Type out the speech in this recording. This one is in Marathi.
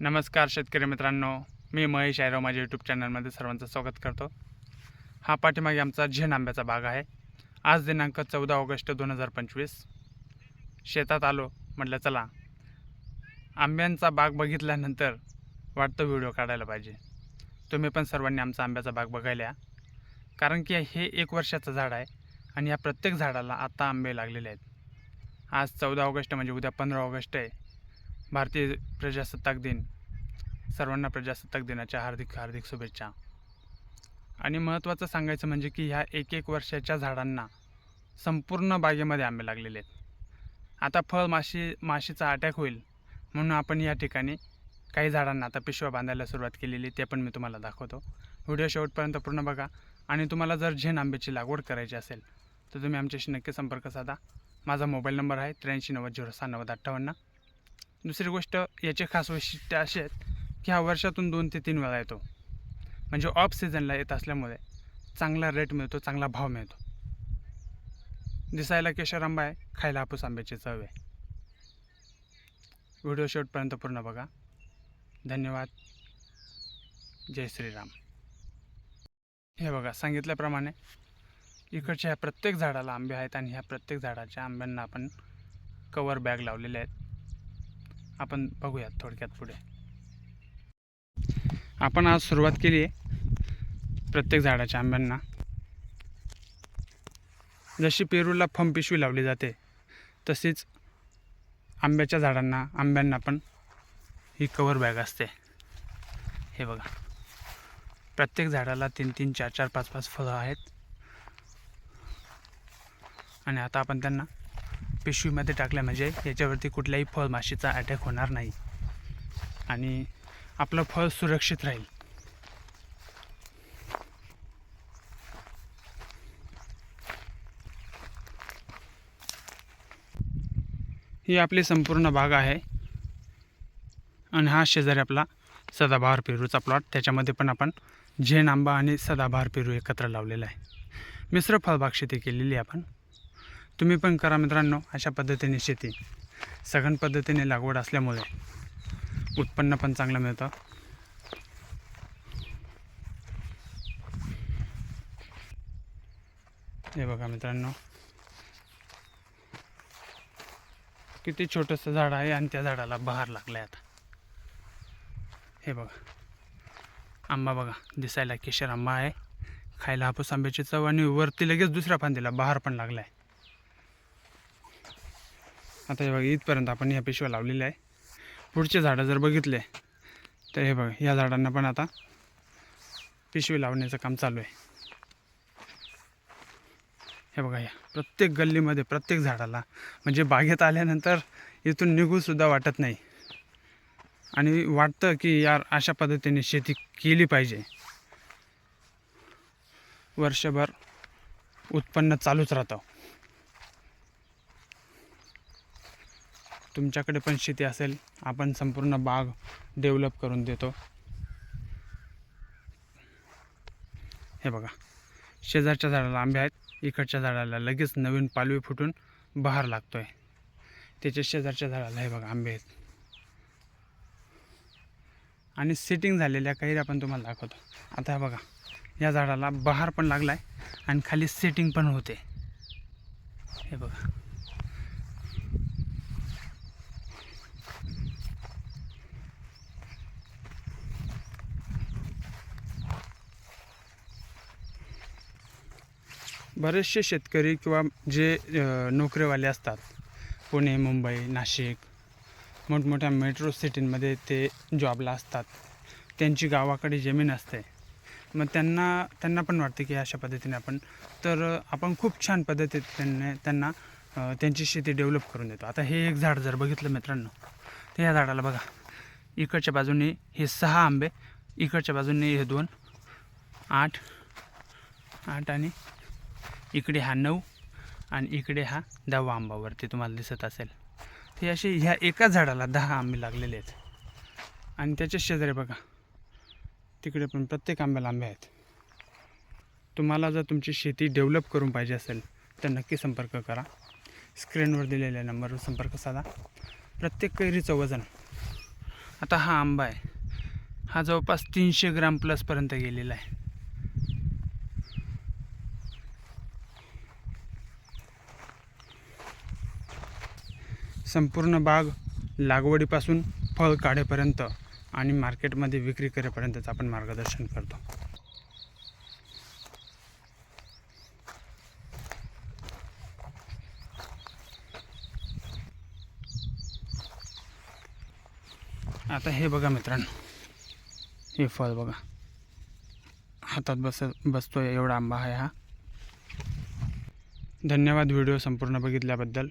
नमस्कार शेतकरी मित्रांनो मी महेश आयराव माझ्या यूट्यूब चॅनलमध्ये सर्वांचं स्वागत करतो. हा पाठीमागे आमचा झेन आंब्याचा बाग आहे. आज दिनांक चौदा ऑगस्ट दोन हजार पंचवीस. शेतात आलो म्हटलं चला आंब्यांचा बाग बघितल्यानंतर वाटतं व्हिडिओ काढायला पाहिजे. तुम्ही पण सर्वांनी आमचा आंब्याचा बाग बघायला कारण की हे एक वर्षाचं झाड आहे आणि या प्रत्येक झाडाला आत्ता आंबे लागलेले आहेत. आज चौदा ऑगस्ट म्हणजे उद्या पंधरा ऑगस्ट आहे. भारतीय प्रजासत्ताक दिन सर्वांना प्रजासत्ताक दिनाच्या हार्दिक हार्दिक शुभेच्छा. आणि महत्त्वाचं सांगायचं म्हणजे की ह्या एक एक वर्षाच्या झाडांना संपूर्ण बागेमध्ये आंबे लागलेले आहेत. आता फळ माशी माशीचा अटॅक होईल म्हणून आपण या ठिकाणी काही झाडांना आता पिशव्या बांधायला सुरुवात केलेली ते पण मी तुम्हाला दाखवतो. व्हिडिओ शेवटपर्यंत पूर्ण बघा आणि तुम्हाला जर झेन आंब्याची लागवड करायची असेल तर तुम्ही आमच्याशी नक्की संपर्क साधा. माझा मोबाईल नंबर आहे त्र्याऐंशी नव्वद झिरो सहा नव्वद अठ्ठावन्न. दुसरी गोष्ट याचे खास वैशिष्ट्य असे आहेत की हा वर्षातून दोन ते तीन वेळा येतो. म्हणजे ऑफ सीझनला येत असल्यामुळे चांगला रेट मिळतो चांगला भाव मिळतो. दिसायला केशर आंबा आहे खायला हापूस आंब्याची चव आहे. व्हिडिओ शेवटपर्यंत पूर्ण बघा. धन्यवाद. जय श्रीराम. हे बघा सांगितल्याप्रमाणे इकडच्या ह्या प्रत्येक झाडाला आंबे आहेत आणि ह्या प्रत्येक झाडाच्या आंब्यांना आपण कवर बॅग लावलेले आहेत. आपण बघूयात थोडक्यात पुढे. आपण आज सुरुवात केली आहे प्रत्येक झाडाच्या आंब्यांना. जशी पेरूला फम पिशवी लावली जाते तशीच आंब्याच्या झाडांना आंब्यांना पण ही कवर बॅग असते. हे बघा. प्रत्येक झाडाला तीन तीन चार चार पाच पाच फळं आहेत. आणि आता आपण त्यांना पिशवीमध्ये टाकल्या म्हणजे याच्यावरती कुठल्याही फळमाशीचा अटॅक होणार नाही. आणि आपलं फळ सुरक्षित राहील. ही आपली संपूर्ण बाग आहे. आणि हा शेजारी आपला सदाबहार पेरूचा प्लॉट त्याच्यामध्ये पण आपण झेन आंबा आणि सदाबहार पेरू एकत्र लावलेला आहे. मिश्र फळबाग शेती केलेली आहे आपण. तुम्ही पण करा मित्रांनो अशा पद्धतीने शेती. सघन पद्धतीने लागवड असल्यामुळे उत्पन्न पण चांगलं मिळतं. हे बघा मित्रांनो. किती छोटंसं झाड आहे आणि त्या झाडाला बहार लागला आता. हे बघा. आंबा बघा दिसायला केशर आंबा आहे. खायला हापूस आंब्याची चव आणि वरती लगेच दुसऱ्या फांदीला बहार पण लागला आहे आता हे बघा इथपर्यंत आपण ह्या पिशव्या लावलेल्या आहे. पुढचे झाडं जर बघितले तर हे बघा ह्या झाडांना पण आता पिशवी लावण्याचं काम चालू आहे. हे बघा या प्रत्येक गल्लीमध्ये प्रत्येक झाडाला म्हणजे बागेत आल्यानंतर इथून निघूसुद्धा वाटत नाही. आणि वाटतं की यार अशा पद्धतीने शेती केली पाहिजे. वर्षभर उत्पन्न चालूच राहतं. तुमच्याकडे पण शेती असेल आपण संपूर्ण बाग डेव्हलप करून देतो. हे बघा शेजारच्या झाडाला आंबे आहेत इकडच्या झाडाला लगेच नवीन पालवी फुटून बहार लागतो आहे त्याच्या शेजारच्या झाडाला हे बघा आंबे आहेत. आणि सेटिंग झालेल्या काही आपण तुम्हाला दाखवतो. आता हे बघा या झाडाला बहार पण लागला आहे आणि खाली सेटिंग पण होते. हे बघा. बरेचसे शेतकरी किंवा जे नोकरीवाले असतात पुणे मुंबई नाशिक मोठमोठ्या मेट्रो सिटींमध्ये ते जॉबला असतात. त्यांची गावाकडे जमीन असते. मग त्यांना त्यांना पण वाटते की अशा पद्धतीने आपण तर आपण खूप छान पद्धतीत त्यांना त्यांना त्यांची शेती डेव्हलप करून देतो. आता हे एक झाड जर बघितलं मित्रांनो तर या झाडाला बघा इकडच्या बाजूने हे सहा आंबे इकडच्या बाजूने हे दोन आठ आठ आणि इकडे हा नऊ आणि इकडे हा दहावा आंबावरती तुम्हाला दिसत असेल. ते असे ह्या एका झाडाला दहा आंबे लागलेले आहेत. आणि त्याच्या शेजारी बघा तिकडे पण प्रत्येक आंब्याला आंबे आहेत. तुम्हाला जर तुमची शेती डेव्हलप करून पाहिजे असेल तर नक्की संपर्क करा. स्क्रीनवर दिलेल्या नंबरवर संपर्क साधा. प्रत्येक कैरीचं वजन. आता हा आंबा आहे. हा जवळपास तीनशे ग्राम प्लसपर्यंत गेलेला आहे. संपूर्ण बाग लागवडीपासून फळ काढेपर्यंत आणि मार्केटमध्ये विक्री करेपर्यंतच आपण मार्गदर्शन करतो. आता हे बघा मित्रांनो हे फळ बघा. हातात बस बसतोय एवढा आंबा आहे हा. धन्यवाद व्हिडिओ संपूर्ण बघितल्याबद्दल.